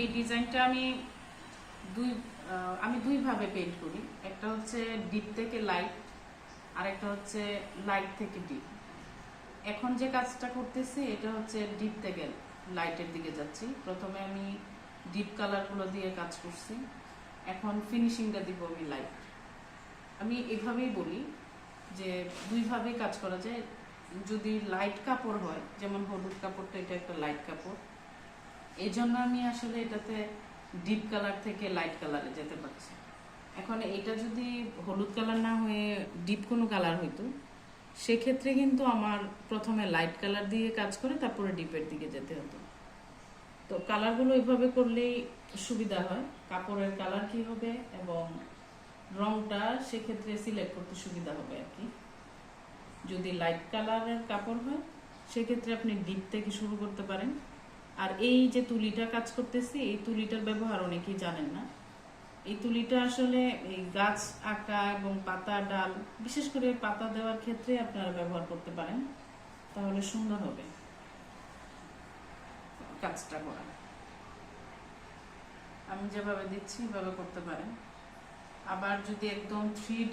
এই ডিজাইনটা আমি দুই আমি দুইভাবে পেন্ট করি। একটা হচ্ছে ডিপ থেকে লাইট আর একটা হচ্ছে লাইট থেকে ডিপ এখন যে কাজটা করতেছি, এটা হচ্ছে ডিপ থেকে লাইটের দিকে যাচ্ছি। প্রথমে আমি ডিপ কালারগুলো দিয়ে কাজ করছি। এখন ফিনিশিংটা দিব আমি লাইট আমি এভাবেই বলি যে দুইভাবে কাজ করা যায়। যদি লাইট কাপড় হয়, যেমন হলুদ কাপড়টা, এটা একটা লাইট কাপড়। এই জন্য আমি আসলে এটাতে ডিপ কালার থেকে লাইট কালারে যেতে পারছি। এখন এটা যদি হলুদ কালার না হয়ে ডিপ কোনো কালার হইতো, সেক্ষেত্রে কিন্তু আমার প্রথমে লাইট কালার দিয়ে কাজ করে, তারপরে ডিপের দিকে যেতে হতো। তো কালারগুলো এইভাবে করলেই সুবিধা হয়। কাপড়ের কালার কি হবে এবং রংটা সেক্ষেত্রে সিলেক্ট করতে সুবিধা হবে আর কি। যদি লাইট কালারের কাপড় হয়, সেক্ষেত্রে আপনি ডিপ থেকে শুরু করতে পারেন। আর এই যে তুলিটা কাজ করতেছি, এই তুলিটার ব্যবহার অনেকেই জানেন না। এই তুলিটা আসলে এই গাছ আঁকা এবং পাতা ডাল, বিশেষ করে পাতা দেওয়ার ক্ষেত্রে আপনারা ব্যবহার করতে পারেন। তাহলে সুন্দর হবে। কাজটা করা। আমি যেভাবে দিচ্ছি এভাবে করতে পারেন। আবার যদি একদম থ্রি